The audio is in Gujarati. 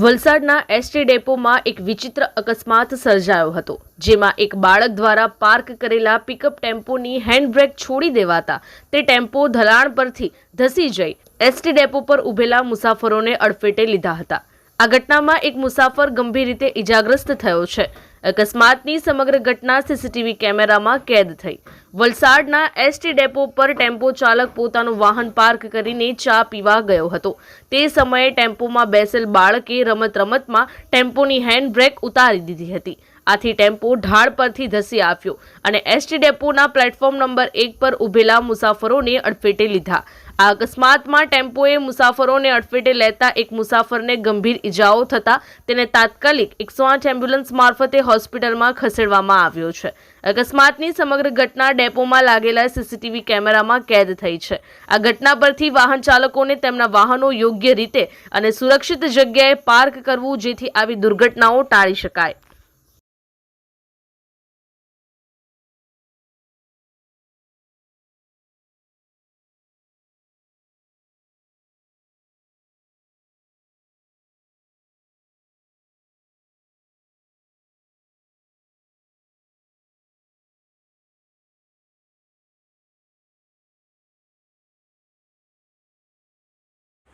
વલસાડના એસટી ડેપોમાં એક વિચિત્ર અકસ્માત સર્જાયો હતો, જેમાં એક બાળક દ્વારા પાર્ક કરેલા પિકઅપ ટેમ્પોની હેન્ડબ્રેક છોડી દેવાતા તે ટેમ્પો ધલાણ પરથી ધસી જઈ એસટી ડેપો પર ઉભેલા મુસાફરોને અડફેટે લીધા હતા. આ ઘટનામાં એક મુસાફર ગંભીર રીતે ઇજાગ્રસ્ત થયો છે. અકસ્માતની સમગ્ર ઘટના સીસીટીવી કેમેરામાં કેદ થઈ. વલસાડના એસટી ડેપો પર ટેમ્પો ચાલક પોતાનું વાહન પાર્ક કરીને ચા પીવા ગયો હતો. તે સમયે ટેમ્પોમાં બેસેલ બાળકે રમત રમતમાં ટેમ્પોની હેન્ડબ્રેક ઉતારી દીધી હતી. આથી ટેમ્પો ઢાળ પરથી ધસી આવ્યો અને એસટી ડેપોના પ્લેટફોર્મ નંબર એક પર ઊભેલા મુસાફરોને અડફેટે લીધા. આ અકસ્માતમાં ટેમ્પોએ મુસાફરોને અડફેટે લેતા એક મુસાફરને ગંભીર ઈજાઓ થતા તેને તાત્કાલિક એકસો આઠ એમ્બ્યુલન્સ મારફતે હોસ્પિટલમાં ખસેડવામાં આવ્યો છે. અકસ્માતની સમગ્ર ઘટના ડેપોમાં લાગેલા સીસીટીવી કેમેરામાં કેદ થઈ છે. આ ઘટના પરથી વાહન ચાલકોને તેમના વાહનો યોગ્ય રીતે અને સુરક્ષિત જગ્યાએ પાર્ક કરવું જેથી આવી દુર્ઘટનાઓ ટાળી શકાય.